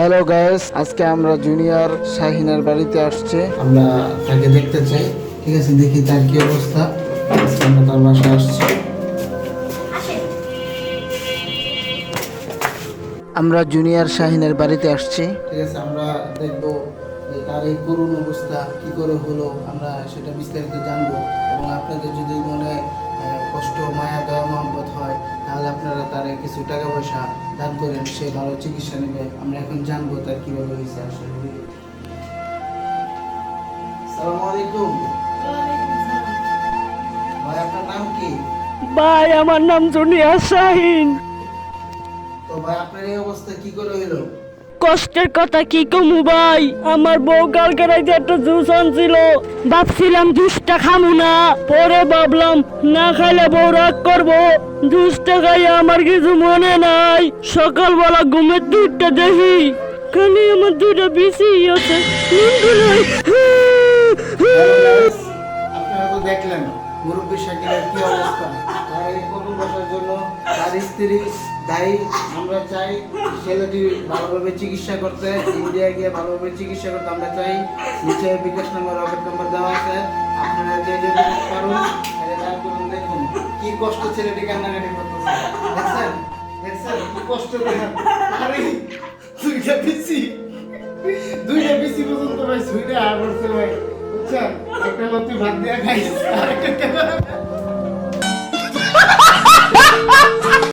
Hello guys আজকে আমরা junior শাহিনের বাড়িতে আসছে। আমরা তাকে দেখতে চাই। ঠিক আছে, দেখি তার কি অবস্থা। আজকে আমরা তার বাসায় আসছি। আমরা জুনিয়র শাহিনের বাড়িতে আসছি। ঠিক আছে, আমরা দেখব তার এই করুণ অবস্থা কি করে হলো, আমরা সেটা বিস্তারিত জানব। কিছু টাকা পয়সা দান করেন সে ভালো চিকিৎসা নেবে। আমরা এখন জানব তার কীভাবে হয়েছে আসলে। সালামু আলাইকুম। ভাই আপনার নাম কি? ভাই আমার নাম জুনিয়া শাহিন। তো ভাই আপনার এই অবস্থা কি করে হলো? কষ্টের কথা কি কমু ভাই? আমার বউ কালকে রাইতে একটা জুস আনছিল। ভাবছিলাম জুসটা খামু না। পরে ভাবলাম, না খাইলে বউ রাগ করব। জুসটা খাই আমার কিছু মনে নাই। সকালবেলা ঘুমের দুধটা দেখি। খালি আমার দুটা বেশি আছে। দেখলেন, মুরব্বী শাকিলের কি অবস্থা? তার এই করুণ বসার জন্য তার স্ত্রী দায়ী, আমরা চাই ছেলেটি ভালোভাবে চিকিৎসা করতে ইন্ডিয়া গিয়ে ভালোভাবে চিকিৎসা করতে আমরা চাই। নিচে বিকাশ নম্বর, রকেট নম্বর দেওয়া আছে। আপনারা যে যে পারুন দেখুন। কি কষ্ট ছেলেটি কান্নাকাটি করতেছে। দেখছেন? দেখছেন? কি কষ্ট আরে, দুইটা পিসি। দুইটা পিসি পর্যন্ত ভাই সুইটে আর করছে ভাই। বুঝছেন? একটা তুই ভাত দিয়া খাইছিস আর একটা